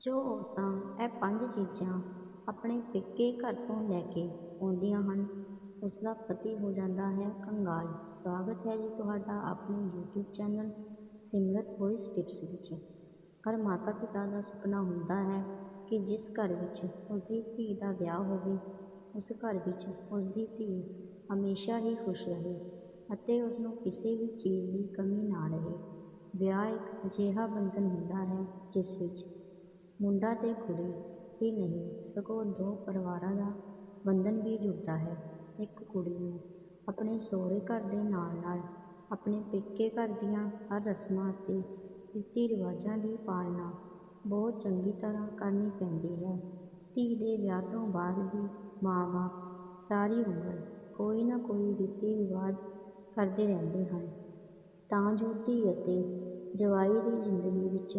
ਜੋ ਔਰਤਾਂ ਇਹ ਪੰਜ ਚੀਜ਼ਾਂ ਆਪਣੇ ਪੇਕੇ ਘਰ ਤੋਂ ਲੈ ਕੇ ਆਉਂਦੀਆਂ ਹਨ, ਉਸਦਾ ਪਤੀ ਹੋ ਜਾਂਦਾ ਹੈ ਕੰਗਾਲ। ਸਵਾਗਤ ਹੈ ਜੀ ਤੁਹਾਡਾ ਆਪਣੇ YouTube channel Simrat voice tips ਵਿੱਚ। ਹਰ ਮਾਤਾ ਪਿਤਾ ਦਾ ਸੁਪਨਾ ਹੁੰਦਾ ਹੈ ਕਿ ਜਿਸ ਘਰ ਵਿੱਚ ਉਸਦੀ ਧੀ ਦਾ ਵਿਆਹ ਹੋਵੇ, ਉਸ ਘਰ ਵਿੱਚ ਉਸਦੀ ਧੀ ਹਮੇਸ਼ਾ ਹੀ ਖੁਸ਼ ਰਹੇ ਅਤੇ ਉਸਨੂੰ ਕਿਸੇ ਵੀ ਚੀਜ਼ ਦੀ ਕਮੀ ਨਾ ਰਹੇ। ਵਿਆਹ ਇੱਕ ਅਜਿਹਾ ਬੰਧਨ ਹੁੰਦਾ ਹੈ ਜਿਸ ਵਿੱਚ ਮੁੰਡਾ ਤੇ ਕੁੜੀ ਹੀ ਨਹੀਂ, ਸਗੋਂ ਦੋ ਪਰਿਵਾਰਾਂ ਦਾ ਬੰਧਨ ਵੀ ਜੁੜਦਾ ਹੈ। ਇੱਕ ਕੁੜੀ ਨੂੰ ਆਪਣੇ ਸਹੁਰੇ ਘਰ ਦੇ ਨਾਲ ਨਾਲ ਆਪਣੇ ਪੇਕੇ ਘਰ ਦੀਆਂ ਹਰ ਰਸਮਾਂ ਅਤੇ ਰੀਤੀ ਰਿਵਾਜ਼ਾਂ ਦੀ ਪਾਲਣਾ ਬਹੁਤ ਚੰਗੀ ਤਰ੍ਹਾਂ ਕਰਨੀ ਪੈਂਦੀ ਹੈ। ਧੀ ਦੇ ਵਿਆਹ ਤੋਂ ਬਾਅਦ ਵੀ ਮਾਂ ਬਾਪ ਸਾਰੀ ਉਮਰ ਕੋਈ ਨਾ ਕੋਈ ਰੀਤੀ ਰਿਵਾਜ਼ ਕਰਦੇ ਰਹਿੰਦੇ ਹਨ। ਤਾਂ ਜੋ ਧੀ ਅਤੇ ਜਵਾਈ ਦੀ ਜ਼ਿੰਦਗੀ ਵਿੱਚ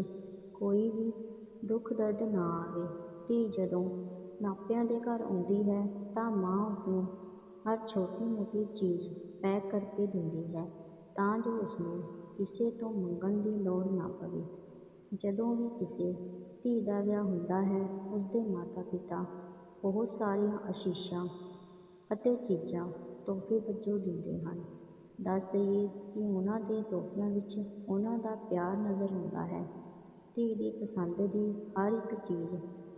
ਕੋਈ ਵੀ ਦੁੱਖ ਦਰਦ ਨਾ ਆਵੇ। ਧੀ ਜਦੋਂ ਮਾਪਿਆਂ ਦੇ ਘਰ ਆਉਂਦੀ ਹੈ ਤਾਂ ਮਾਂ ਉਸਨੂੰ ਹਰ ਛੋਟੀ ਮੋਟੀ ਚੀਜ਼ ਪੈਕ ਕਰਕੇ ਦਿੰਦੀ ਹੈ ਤਾਂ ਜੋ ਉਸਨੂੰ ਕਿਸੇ ਤੋਂ ਮੰਗਣ ਦੀ ਲੋੜ ਨਾ ਪਵੇ। ਜਦੋਂ ਵੀ ਕਿਸੇ ਧੀ ਦਾ ਵਿਆਹ ਹੁੰਦਾ ਹੈ, ਉਸਦੇ ਮਾਤਾ ਪਿਤਾ ਬਹੁਤ ਸਾਰੀਆਂ ਅਸ਼ੀਸ਼ਾਂ ਅਤੇ ਚੀਜ਼ਾਂ ਤੋਹਫੇ ਵਜੋਂ ਦਿੰਦੇ ਹਨ। ਦੱਸ ਦਈਏ ਕਿ ਉਹਨਾਂ ਦੇ ਤੋਹਫਿਆਂ ਵਿੱਚ ਉਹਨਾਂ ਦਾ ਪਿਆਰ ਨਜ਼ਰ ਆਉਂਦਾ ਹੈ। ਧੀ ਦੀ ਪਸੰਦ ਦੀ ਹਰ ਇੱਕ ਚੀਜ਼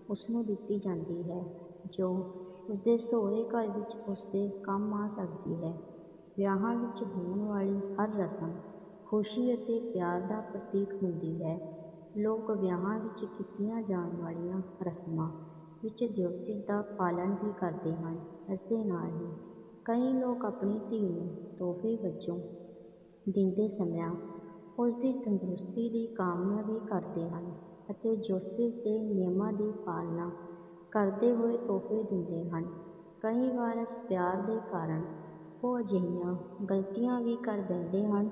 ਉਸਨੂੰ ਦਿੱਤੀ ਜਾਂਦੀ ਹੈ, ਜੋ ਉਸਦੇ ਸਹੁਰੇ ਘਰ ਵਿੱਚ ਉਸਦੇ ਕੰਮ ਆ ਸਕਦੀ ਹੈ। ਵਿਆਹਾਂ ਵਿੱਚ ਹੋਣ ਵਾਲੀ ਹਰ ਰਸਮ ਖੁਸ਼ੀ ਅਤੇ ਪਿਆਰ ਦਾ ਪ੍ਰਤੀਕ ਹੁੰਦੀ ਹੈ। ਲੋਕ ਵਿਆਹਾਂ ਵਿੱਚ ਕੀਤੀਆਂ ਜਾਣ ਵਾਲੀਆਂ ਰਸਮਾਂ ਵਿੱਚ ਜੋਤਿਸ਼ ਦਾ ਪਾਲਣ ਵੀ ਕਰਦੇ ਹਨ। ਇਸ ਦੇ ਨਾਲ ਹੀ ਕਈ ਲੋਕ ਆਪਣੀ ਧੀ ਨੂੰ ਤੋਹਫੇ ਵਜੋਂ ਦਿੰਦੇ ਸਮਿਆਂ ਉਸ ਦੀ ਤੰਦਰੁਸਤੀ ਦੀ ਕਾਮਨਾ ਵੀ ਕਰਦੇ ਹਨ ਅਤੇ ਜੋਤਿਸ਼ ਦੇ ਨਿਯਮਾਂ ਦੀ ਪਾਲਣਾ ਕਰਦੇ ਹੋਏ ਤੋਹਫੇ ਦਿੰਦੇ ਹਨ। ਕਈ ਵਾਰ ਇਸ ਪਿਆਰ ਦੇ ਕਾਰਨ ਉਹ ਅਜਿਹੀਆਂ ਗਲਤੀਆਂ ਵੀ ਕਰ ਬੈਠਦੇ ਹਨ,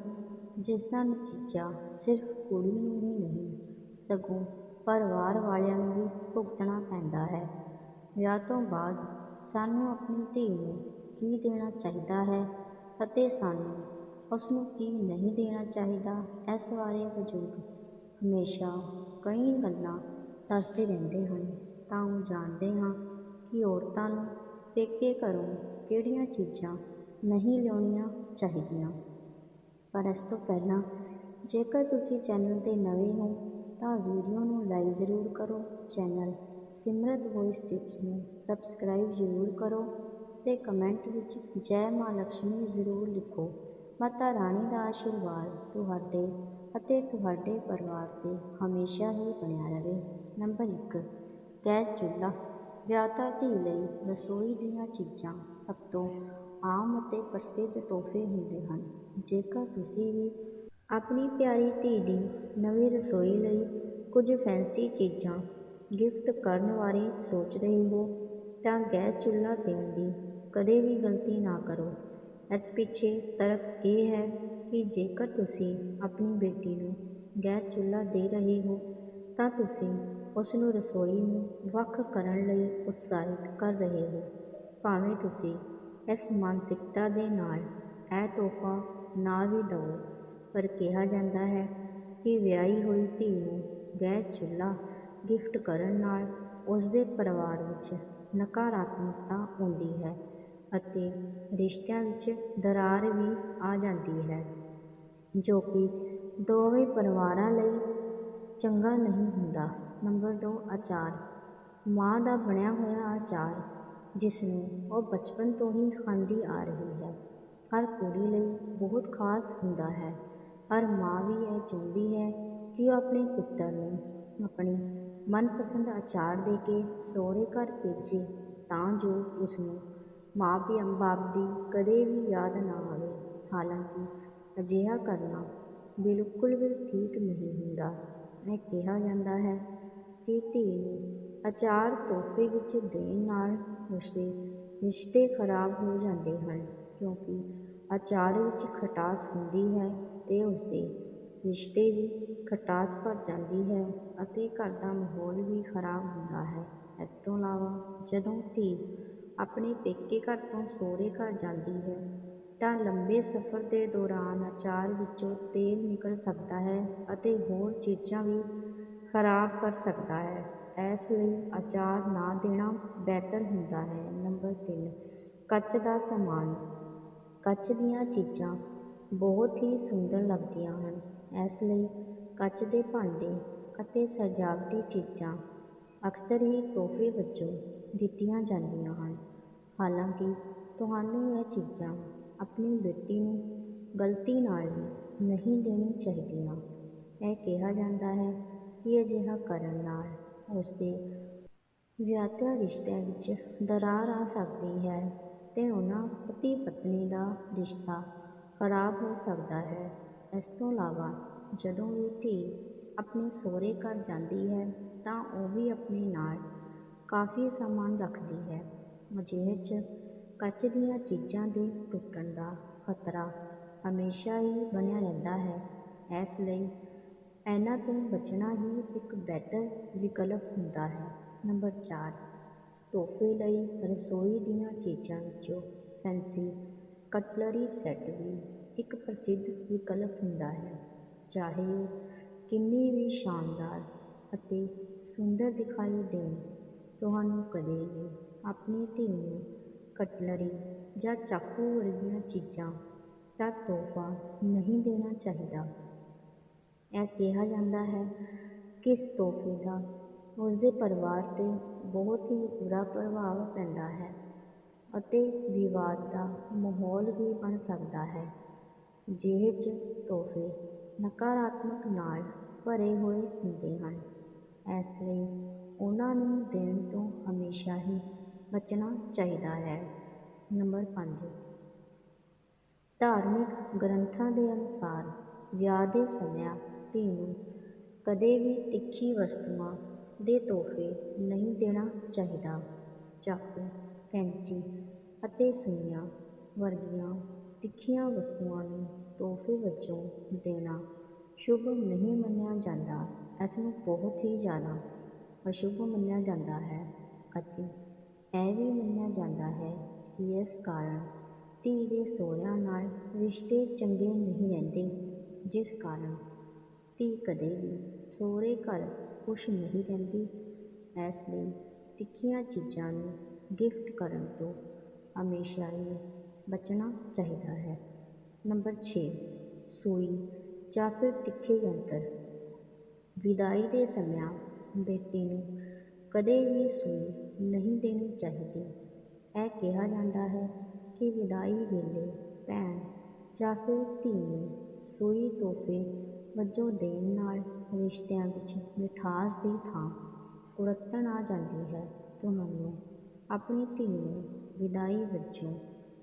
ਜਿਸ ਦਾ ਨਤੀਜਾ ਸਿਰਫ ਕੁੜੀ ਨੂੰ ਹੀ ਨਹੀਂ, ਸਗੋਂ ਪਰਿਵਾਰ ਵਾਲਿਆਂ ਨੂੰ ਵੀ ਭੁਗਤਣਾ ਪੈਂਦਾ ਹੈ। ਵਿਆਹ ਤੋਂ ਬਾਅਦ ਸਾਨੂੰ ਆਪਣੀ ਧੀ ਨੂੰ ਕੀ ਦੇਣਾ ਚਾਹੀਦਾ ਹੈ ਅਤੇ ਸਾਨੂੰ ਉਸ ਨੂੰ ਕੀ ਨਹੀਂ ਦੇਣਾ ਚਾਹੀਦਾ, ਇਸ ਬਾਰੇ ਬਜ਼ੁਰਗ ਹਮੇਸ਼ਾ ਕਈ ਗੱਲਾਂ ਦੱਸਦੇ ਰਹਿੰਦੇ ਹਨ। ਤਾਂ ਉਹ ਜਾਣਦੇ ਹਾਂ ਕਿ ਔਰਤਾਂ ਨੂੰ ਪੇਕੇ ਘਰੋਂ ਕਿਹੜੀਆਂ ਚੀਜ਼ਾਂ ਨਹੀਂ ਲਿਆਉਣੀਆਂ ਚਾਹੀਦੀਆਂ। ਪਰ ਇਸ ਤੋਂ ਪਹਿਲਾਂ ਜੇਕਰ ਤੁਸੀਂ ਚੈਨਲ 'ਤੇ ਨਵੇਂ ਹੋ, ਤਾਂ ਵੀਡੀਓ ਨੂੰ ਲਾਈਕ ਜ਼ਰੂਰ ਕਰੋ, ਚੈਨਲ ਸਿਮਰਤ ਵੌਇਸ ਟਿਪਸ ਨੂੰ ਸਬਸਕ੍ਰਾਈਬ ਜ਼ਰੂਰ ਕਰੋ ਤੇ ਕਮੈਂਟ ਵਿੱਚ ਜੈ ਮਾਂ ਲక్ష్ਮੀ ਜ਼ਰੂਰ ਲਿਖੋ। ਮਾਤਾ ਰਾਣੀ ਦਾ ਆਸ਼ੀਰਵਾਦ ਤੁਹਾਡੇ ਅਤੇ ਤੁਹਾਡੇ ਪਰਿਵਾਰ 'ਤੇ ਹਮੇਸ਼ਾ ਹੀ ਬਣਿਆ ਰਹੇ। ਨੰਬਰ 1 ਗੈਸ ਚੁੱਲ੍ਹਾ। ਵਿਆਹਤਾ ਧੀ ਲਈ ਰਸੋਈ ਦੀਆਂ ਚੀਜ਼ਾਂ ਸਭ ਤੋਂ ਆਮ ਅਤੇ ਪ੍ਰਸਿੱਧ ਤੋਹਫੇ ਹੁੰਦੇ ਹਨ। ਜੇਕਰ ਤੁਸੀਂ ਵੀ ਆਪਣੀ ਪਿਆਰੀ ਧੀ ਦੀ ਨਵੀਂ ਰਸੋਈ ਲਈ ਕੁਝ ਫੈਂਸੀ ਚੀਜ਼ਾਂ ਗਿਫਟ ਕਰਨ ਬਾਰੇ ਸੋਚ ਰਹੇ ਹੋ, ਤਾਂ ਗੈਸ ਚੁੱਲ੍ਹਾ ਦੇਣ ਦੀ ਕਦੇ ਵੀ ਗਲਤੀ ਨਾ ਕਰੋ। ਇਸ ਪਿੱਛੇ ਤਰਕ ਇਹ ਹੈ ਕਿ ਜੇਕਰ ਤੁਸੀਂ ਆਪਣੀ ਬੇਟੀ ਨੂੰ ਗੈਸ ਚੁੱਲ੍ਹਾ ਦੇ ਰਹੇ ਹੋ, ਤਾਂ ਤੁਸੀਂ ਉਸ ਨੂੰ ਰਸੋਈ ਨੂੰ ਵੱਖ ਕਰਨ ਲਈ ਉਤਸ਼ਾਹਿਤ ਕਰ ਰਹੇ ਹੋ। ਭਾਵੇਂ ਤੁਸੀਂ ਇਸ ਮਾਨਸਿਕਤਾ ਦੇ ਨਾਲ ਇਹ ਤੋਹਫਾ ਨਾ ਵੀ ਦਿਓ ਪਰ ਕਿਹਾ ਜਾਂਦਾ ਹੈ ਕਿ ਵਿਆਹੀ ਹੋਈ ਧੀ ਨੂੰ ਗੈਸ ਚੁੱਲ੍ਹਾ ਗਿਫਟ ਕਰਨ ਨਾਲ ਉਸ ਦੇ ਪਰਿਵਾਰ ਵਿੱਚ ਨਕਾਰਾਤਮਕਤਾ ਆਉਂਦੀ ਹੈ। ਅਤੇ ਰਿਸ਼ਤਿਆਂ ਵਿੱਚ ਦਰਾਰ ਵੀ ਆ ਜਾਂਦੀ ਹੈ, ਜੋ ਕਿ ਦੋਵੇਂ ਪਰਿਵਾਰਾਂ ਲਈ ਚੰਗਾ ਨਹੀਂ ਹੁੰਦਾ। ਨੰਬਰ ਦੋ ਅਚਾਰ ਮਾਂ ਦਾ ਬਣਿਆ ਹੋਇਆ ਅਚਾਰ ਜਿਸ ਨੂੰ ਉਹ ਬਚਪਨ ਤੋਂ ਹੀ ਖਾਂਦੀ ਆ ਰਹੀ ਹੈ। ਹਰ ਕੁੜੀ ਲਈ ਬਹੁਤ ਖਾਸ ਹੁੰਦਾ ਹੈ ਹਰ ਮਾਂ ਵੀ ਇਹ ਚਾਹੁੰਦੀ ਹੈ ਕਿ ਉਹ ਆਪਣੇ ਪੁੱਤਰ ਨੂੰ ਆਪਣੀ ਮਨਪਸੰਦ ਅਚਾਰ ਦੇ ਕੇ ਸਹੁਰੇ ਘਰ ਭੇਜੇ, ਤਾਂ ਜੋ ਉਸ ਨੂੰ ਮਾਂ ਪਿਓ ਬਾਪ ਦੀ ਕਦੇ ਵੀ ਯਾਦ ਨਾ ਆਵੇ। ਹਾਲਾਂਕਿ ਅਜਿਹਾ ਕਰਨਾ ਬਿਲਕੁਲ ਵੀ ਠੀਕ ਨਹੀਂ ਹੁੰਦਾ। ਇਹ ਕਿਹਾ ਜਾਂਦਾ ਹੈ ਕਿ ਧੀ ਨੂੰ ਅਚਾਰ ਤੋਹਫੇ ਵਿੱਚ ਦੇਣ ਨਾਲ ਉਸਦੇ ਰਿਸ਼ਤੇ ਖਰਾਬ ਹੋ ਜਾਂਦੇ ਹਨ, ਕਿਉਂਕਿ ਅਚਾਰ ਵਿੱਚ ਖਟਾਸ ਹੁੰਦੀ ਹੈ ਤੇ ਉਸਦੇ ਰਿਸ਼ਤੇ ਵੀ ਖਟਾਸ ਭਰ ਜਾਂਦੀ ਹੈ ਅਤੇ ਘਰ ਦਾ ਮਾਹੌਲ ਵੀ ਖਰਾਬ ਹੁੰਦਾ ਹੈ। ਇਸ ਤੋਂ ਇਲਾਵਾ ਜਦੋਂ ਧੀ ਆਪਣੇ ਪੇਕੇ ਘਰ ਤੋਂ ਸਹੁਰੇ ਘਰ ਜਾਂਦੀ ਹੈ, ਤਾਂ ਲੰਬੇ ਸਫ਼ਰ ਦੇ ਦੌਰਾਨ ਅਚਾਰ ਵਿੱਚੋਂ ਤੇਲ ਨਿਕਲ ਸਕਦਾ ਹੈ ਅਤੇ ਹੋਰ ਚੀਜ਼ਾਂ ਵੀ ਖਰਾਬ ਕਰ ਸਕਦਾ ਹੈ। ਇਸ ਲਈ ਅਚਾਰ ਨਾ ਦੇਣਾ ਬਿਹਤਰ ਹੁੰਦਾ ਹੈ। ਨੰਬਰ ਤਿੰਨ, ਕੱਚ ਦਾ ਸਮਾਨ। ਕੱਚ ਦੀਆਂ ਚੀਜ਼ਾਂ ਬਹੁਤ ਹੀ ਸੁੰਦਰ ਲੱਗਦੀਆਂ ਹਨ। ਇਸ ਲਈ ਕੱਚ ਦੇ ਭਾਂਡੇ ਅਤੇ ਸਜਾਵਟੀ ਚੀਜ਼ਾਂ ਅਕਸਰ ਹੀ ਤੋਹਫੇ ਵਜੋਂ ਦਿੱਤੀਆਂ ਜਾਂਦੀਆਂ ਹਨ। ਹਾਲਾਂਕਿ, ਤੁਹਾਨੂੰ ਇਹ ਚੀਜ਼ਾਂ ਆਪਣੀ ਬੇਟੀ ਨੂੰ ਗਲਤੀ ਨਾਲ ਵੀ ਨਹੀਂ ਦੇਣੀ ਚਾਹੀਦੀਆਂ। ਇਹ ਕਿਹਾ ਜਾਂਦਾ ਹੈ ਕਿ ਅਜਿਹਾ ਕਰਨ ਨਾਲ ਉਸਦੇ ਵਿਆਹਿਆ ਰਿਸ਼ਤਿਆਂ ਵਿੱਚ ਦਰਾਰ ਆ ਸਕਦੀ ਹੈ ਅਤੇ ਉਹਨਾਂ ਪਤੀ ਪਤਨੀ ਦਾ ਰਿਸ਼ਤਾ ਖਰਾਬ ਹੋ ਸਕਦਾ ਹੈ। ਇਸ ਤੋਂ ਇਲਾਵਾ, ਜਦੋਂ ਵੀ ਧੀ ਆਪਣੇ ਸਹੁਰੇ ਘਰ ਜਾਂਦੀ ਹੈ ਤਾਂ ਉਹ ਵੀ ਆਪਣੇ ਨਾਲ ਕਾਫੀ ਸਮਾਨ ਰੱਖਦੀ ਹੈ। ਅਜਿਹੇ 'ਚ ਕੱਚ ਦੀਆਂ ਚੀਜ਼ਾਂ ਦੇ ਟੁੱਟਣ ਦਾ ਖਤਰਾ ਹਮੇਸ਼ਾ ਹੀ ਬਣਿਆ ਰਹਿੰਦਾ ਹੈ। ਇਸ ਲਈ ਇਹਨਾਂ ਤੋਂ ਬਚਣਾ ਹੀ ਇੱਕ ਬਿਹਤਰ ਵਿਕਲਪ ਹੁੰਦਾ ਹੈ। ਨੰਬਰ ਚਾਰ, ਤੋਹਫੇ ਲਈ ਰਸੋਈ ਦੀਆਂ ਚੀਜ਼ਾਂ ਵਿੱਚੋਂ ਫੈਂਸੀ ਕਟਲਰੀ ਸੈੱਟ ਵੀ ਇੱਕ ਪ੍ਰਸਿੱਧ ਵਿਕਲਪ ਹੁੰਦਾ ਹੈ। ਚਾਹੇ ਉਹ ਕਿੰਨੀ ਵੀ ਸ਼ਾਨਦਾਰ ਅਤੇ ਸੁੰਦਰ ਦਿਖਾਈ ਦੇਣ ਤੁਹਾਨੂੰ ਕਦੇ ਵੀ ਆਪਣੀ ਧੀ ਨੂੰ ਕਟਲਰੀ ਜਾਂ ਚਾਕੂ ਵਰਗੀਆਂ ਚੀਜ਼ਾਂ ਦਾ ਤੋਹਫਾ ਨਹੀਂ ਦੇਣਾ ਚਾਹੀਦਾ। ਇਹ ਕਿਹਾ ਜਾਂਦਾ ਹੈ ਕਿ ਇਸ ਤੋਹਫੇ ਦਾ ਉਸਦੇ ਪਰਿਵਾਰ 'ਤੇ ਬਹੁਤ ਹੀ ਬੁਰਾ ਪ੍ਰਭਾਵ ਪੈਂਦਾ ਹੈ ਅਤੇ ਵਿਵਾਦ ਦਾ ਮਾਹੌਲ ਵੀ ਬਣ ਸਕਦਾ ਹੈ। ਜਿਹੇ 'ਚ ਤੋਹਫੇ ਨਕਾਰਾਤਮਕ ਨਾਲ ਭਰੇ ਹੋਏ ਹੁੰਦੇ ਹਨ। ਇਸ ਲਈ ਉਹਨਾਂ ਨੂੰ ਦੇਣ ਤੋਂ ਹਮੇਸ਼ਾ ਹੀ ਬਚਣਾ ਚਾਹੀਦਾ ਹੈ। ਨੰਬਰ 5 ਧਾਰਮਿਕ ਗ੍ਰੰਥਾਂ ਦੇ ਅਨੁਸਾਰ ਵਿਆਹ ਦੇ ਸਮਿਆਂ ਧੀ ਨੂੰ ਕਦੇ ਵੀ ਤਿੱਖੀ ਵਸਤੂਆਂ ਦੇ ਤੋਹਫੇ ਨਹੀਂ ਦੇਣਾ ਚਾਹੀਦਾ। ਚਾਕੂ, ਕੈਂਚੀ ਅਤੇ ਸੂਈਆਂ ਵਰਗੀਆਂ ਤਿੱਖੀਆਂ ਵਸਤੂਆਂ ਨੂੰ ਤੋਹਫੇ ਵਜੋਂ ਦੇਣਾ ਸ਼ੁਭ ਨਹੀਂ ਮੰਨਿਆ ਜਾਂਦਾ। ਇਸ ਨੂੰ ਬਹੁਤ ਹੀ ਜ਼ਿਆਦਾ ਅਸ਼ੁਭ ਮੰਨਿਆ ਜਾਂਦਾ ਹੈ ਅਤੇ ਇਹ ਵੀ ਮੰਨਿਆ ਜਾਂਦਾ ਹੈ ਕਿ ਇਸ ਕਾਰਨ ਧੀ ਦੇ ਸਹੁਰਿਆਂ ਨਾਲ ਰਿਸ਼ਤੇ ਚੰਗੇ ਨਹੀਂ ਰਹਿੰਦੇ, ਜਿਸ ਕਾਰਨ ਧੀ ਕਦੇ ਵੀ ਸਹੁਰੇ ਘਰ ਖੁਸ਼ ਨਹੀਂ ਰਹਿੰਦੀ। ਇਸ ਲਈ ਤਿੱਖੀਆਂ ਚੀਜ਼ਾਂ ਨੂੰ ਗਿਫਟ ਕਰਨ ਤੋਂ ਹਮੇਸ਼ਾ ਹੀ ਬਚਣਾ ਚਾਹੀਦਾ ਹੈ। ਨੰਬਰ 6 ਸੂਈ ਜਾਂ ਫਿਰ ਤਿੱਖੇ ਯੰਤਰ। ਵਿਦਾਈ ਦੇ ਸਮਿਆਂ ਬੇਟੀ ਨੂੰ ਕਦੇ ਵੀ ਸੂਈ ਨਹੀਂ ਦੇਣੀ ਚਾਹੀਦੀ। ਇਹ ਕਿਹਾ ਜਾਂਦਾ ਹੈ ਕਿ ਵਿਦਾਈ ਵੇਲੇ ਭੈਣ ਜਾਂ ਫਿਰ ਧੀ ਨੂੰ ਸੂਈ ਤੋਹਫੇ ਵਜੋਂ ਦੇਣ ਨਾਲ ਰਿਸ਼ਤਿਆਂ ਵਿੱਚ ਮਿਠਾਸ ਦੀ ਥਾਂ ਕੁੜੱਤਣ ਆ ਜਾਂਦੀ ਹੈ। ਤੁਹਾਨੂੰ ਆਪਣੀ ਧੀ ਨੂੰ ਵਿਦਾਈ ਵਜੋਂ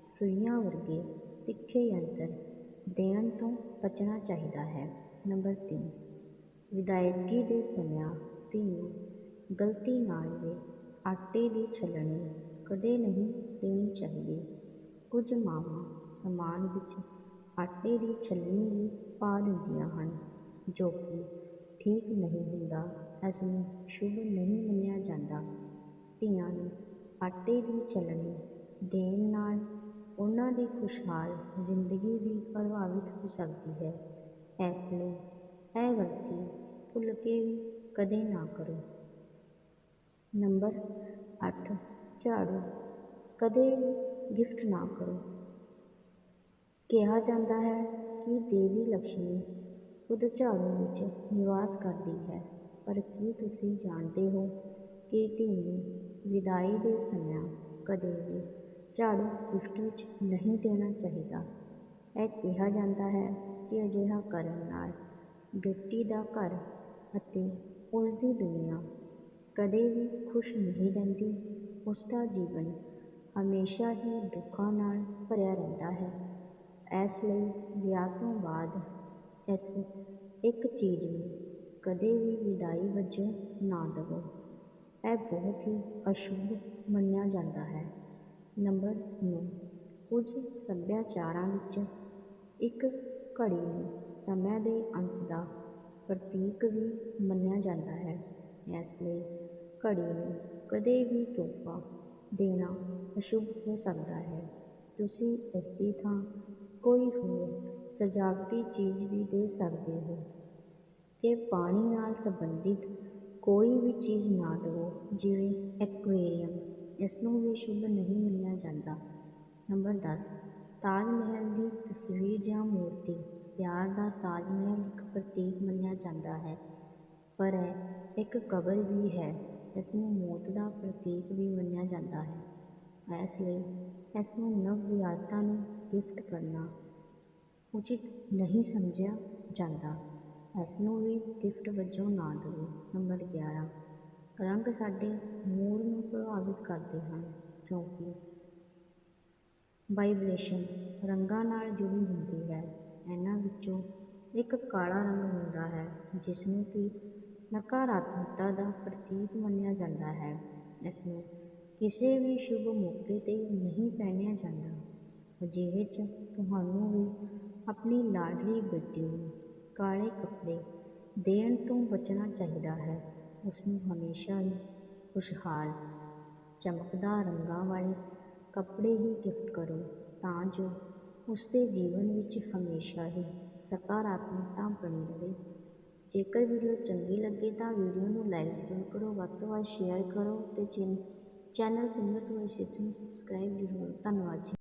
ਸੂਈਆਂ ਵਰਗੇ ਤਿੱਖੇ ਯੰਤਰ ਦੇਣ ਤੋਂ ਬਚਣਾ ਚਾਹੀਦਾ ਹੈ। ਨੰਬਰ 3 ਵਿਦਾਇਗੀ ਦੇ ਸਮਿਆਂ ਧੀ ਨੂੰ ਗਲਤੀ ਨਾਲ ਵੀ ਆਟੇ ਦੀ ਛਲਣੀ ਕਦੇ ਨਹੀਂ ਦੇਣੀ ਚਾਹੀਦੀ। ਕੁਝ ਮਾਵਾਂ ਸਮਾਨ ਵਿੱਚ ਆਟੇ ਦੀ ਛਲਣੀ ਵੀ ਪਾ ਦਿੰਦੀਆਂ ਹਨ, ਜੋ ਕਿ ਠੀਕ ਨਹੀਂ ਹੁੰਦਾ, ਇਸ ਨੂੰ ਸ਼ੁਭ ਨਹੀਂ ਮੰਨਿਆ ਜਾਂਦਾ। ਧੀਆਂ ਨੂੰ ਆਟੇ ਦੀ ਛਲਣੀ ਦੇਣ ਨਾਲ ਉਹਨਾਂ ਦੀ ਖੁਸ਼ਹਾਲ ਜ਼ਿੰਦਗੀ ਵੀ ਪ੍ਰਭਾਵਿਤ ਹੋ ਸਕਦੀ ਹੈ। ਇਸ ਲਈ ਇਹ ਗਲਤੀ ਭੁੱਲ ਕੇ ਵੀ ਕਦੇ ਨਾ ਕਰੋ। ਨੰਬਰ 8 ਝਾੜੂ। ਕਦੇ ਗਿਫਟ ਨਾ ਕਰੋ। ਕਿਹਾ ਜਾਂਦਾ ਹੈ ਕਿ ਦੇਵੀ ਲక్ష్ਮੀ ਖੁਦ ਝਾੜੂ ਵਿੱਚ ਨਿਵਾਸ ਕਰਦੀ ਹੈ। ਪਰ ਕੀ ਤੁਸੀਂ ਜਾਣਦੇ ਹੋ ਕਿ ਧੀ ਨੂੰ ਵਿਦਾਈ ਦੇ ਸਮਿਆਂ ਕਦੇ ਵੀ ਝਾੜੂ ਗਿਫਟ ਵਿੱਚ ਨਹੀਂ ਦੇਣਾ ਚਾਹੀਦਾ? ਇਹ ਕਿਹਾ ਜਾਂਦਾ ਹੈ ਕਿ ਅਜਿਹਾ ਕਰਨ ਨਾਲ ਬੇਟੀ ਦਾ ਘਰ ਅਤੇ ਉਸ ਦੀ ਦੁਨੀਆ ਕਦੇ ਵੀ ਖੁਸ਼ ਨਹੀਂ ਰਹਿੰਦੀ ਉਸ ਦਾ ਜੀਵਨ ਹਮੇਸ਼ਾ ਹੀ ਦੁੱਖਾਂ ਨਾਲ ਭਰਿਆ ਰਹਿੰਦਾ ਹੈ। ਇਸ ਲਈ ਵਿਆਹ ਤੋਂ ਬਾਅਦ ਇਸ ਇੱਕ ਚੀਜ਼ ਨੂੰ ਕਦੇ ਵੀ ਵਿਦਾਈ ਵਜੋਂ ਨਾ ਦੇਵੋ। ਇਹ ਬਹੁਤ ਹੀ ਅਸ਼ੁਭ ਮੰਨਿਆ ਜਾਂਦਾ ਹੈ। ਨੰਬਰ 9 ਕੁਝ ਸੱਭਿਆਚਾਰਾਂ ਵਿੱਚ ਇੱਕ ਘੜੀ ਨੂੰ ਸਮੇਂ ਦੇ ਅੰਤ ਦਾ ਪ੍ਰਤੀਕ ਵੀ ਮੰਨਿਆ ਜਾਂਦਾ ਹੈ। ਇਸ ਲਈ ਘੜੀ ਨੂੰ ਕਦੇ ਵੀ ਤੋਹਫਾ ਦੇਣਾ ਅਸ਼ੁਭ ਹੋ ਸਕਦਾ ਹੈ। ਤੁਸੀਂ ਇਸ ਦੀ ਥਾਂ ਕੋਈ ਹੋਰ ਸਜਾਵਟੀ ਚੀਜ਼ ਵੀ ਦੇ ਸਕਦੇ ਹੋ ਤੇ ਪਾਣੀ ਨਾਲ ਸੰਬੰਧਿਤ ਕੋਈ ਵੀ ਚੀਜ਼ ਨਾ ਦਿਓ, ਜਿਵੇਂ ਐਕੁਏਰੀਅਮ। ਇਸ ਨੂੰ ਵੀ ਸ਼ੁਭ ਨਹੀਂ ਮੰਨਿਆ ਜਾਂਦਾ। ਨੰਬਰ 10 ਤਾਜ ਮਹਿਲ ਦੀ ਤਸਵੀਰ ਜਾਂ ਮੂਰਤੀ। ਪਿਆਰ ਦਾ ਤਾਜ ਮਹਿਲ ਇੱਕ ਪ੍ਰਤੀਕ ਮੰਨਿਆ ਜਾਂਦਾ ਹੈ, ਪਰ ਇਹ ਇੱਕ ਕਬਰ ਵੀ ਹੈ, ਇਸ ਨੂੰ ਮੌਤ ਦਾ ਪ੍ਰਤੀਕ ਵੀ ਮੰਨਿਆ ਜਾਂਦਾ ਹੈ। ਇਸ ਲਈ ਇਸ ਨੂੰ ਨਵ ਵਿਆਹਤਾ ਨੂੰ ਗਿਫਟ ਕਰਨਾ ਉਚਿਤ ਨਹੀਂ ਸਮਝਿਆ ਜਾਂਦਾ। ਇਸ ਨੂੰ ਵੀ ਗਿਫਟ ਵਜੋਂ ਨਾ ਦਿਓ ਨੰਬਰ 11 ਰੰਗ ਸਾਡੇ ਮੂਡ ਨੂੰ ਪ੍ਰਭਾਵਿਤ ਕਰਦੇ ਹਨ, ਕਿਉਂਕਿ ਵਾਈਬ੍ਰੇਸ਼ਨ ਰੰਗਾਂ ਨਾਲ ਜੁੜੀ ਹੁੰਦੀ ਹੈ। ਇਹਨਾਂ ਵਿੱਚੋਂ ਇੱਕ ਕਾਲਾ ਰੰਗ ਹੁੰਦਾ ਹੈ ਜਿਸ ਨੂੰ ਕਿ ਨਕਾਰਾਤਮਕਤਾ ਦਾ ਪ੍ਰਤੀਕ ਮੰਨਿਆ ਜਾਂਦਾ ਹੈ। ਇਸ ਨੂੰ ਕਿਸੇ ਵੀ ਸ਼ੁਭ ਮੌਕੇ 'ਤੇ ਨਹੀਂ ਪਹਿਨਿਆ ਜਾਂਦਾ। ਅਜਿਹੇ 'ਚ ਤੁਹਾਨੂੰ ਵੀ ਆਪਣੀ ਲਾਡਲੀ ਬੇਟੀ ਨੂੰ ਕਾਲੇ ਕੱਪੜੇ ਦੇਣ ਤੋਂ ਬਚਣਾ ਚਾਹੀਦਾ ਹੈ। ਉਸ ਨੂੰ ਹਮੇਸ਼ਾ ਹੀ ਖੁਸ਼ਹਾਲ, ਚਮਕਦਾਰ ਰੰਗਾਂ ਵਾਲੇ ਕੱਪੜੇ ਹੀ ਗਿਫਟ ਕਰੋ, ਤਾਂ ਜੋ ਉਸਦੇ ਜੀਵਨ ਵਿੱਚ ਹਮੇਸ਼ਾ ਹੀ ਸਕਾਰਾਤਮਕਤਾ ਬਣੀ ਰਹੇ। ਜੇਕਰ ਵੀਡੀਓ ਚੰਗੀ ਲੱਗੇ ਤਾਂ ਵੀਡੀਓ ਨੂੰ ਲਾਈਕ ਜ਼ਰੂਰ ਕਰੋ, ਵੱਧ ਤੋਂ ਵੱਧ ਸ਼ੇਅਰ ਕਰੋ ਅਤੇ ਤੇ ਚੈਨਲ ਸਿਮਰਤ ਹੋਏ ਨੂੰ ਸਬਸਕ੍ਰਾਈਬ ਜ਼ਰੂਰ। ਧੰਨਵਾਦ ਜੀ।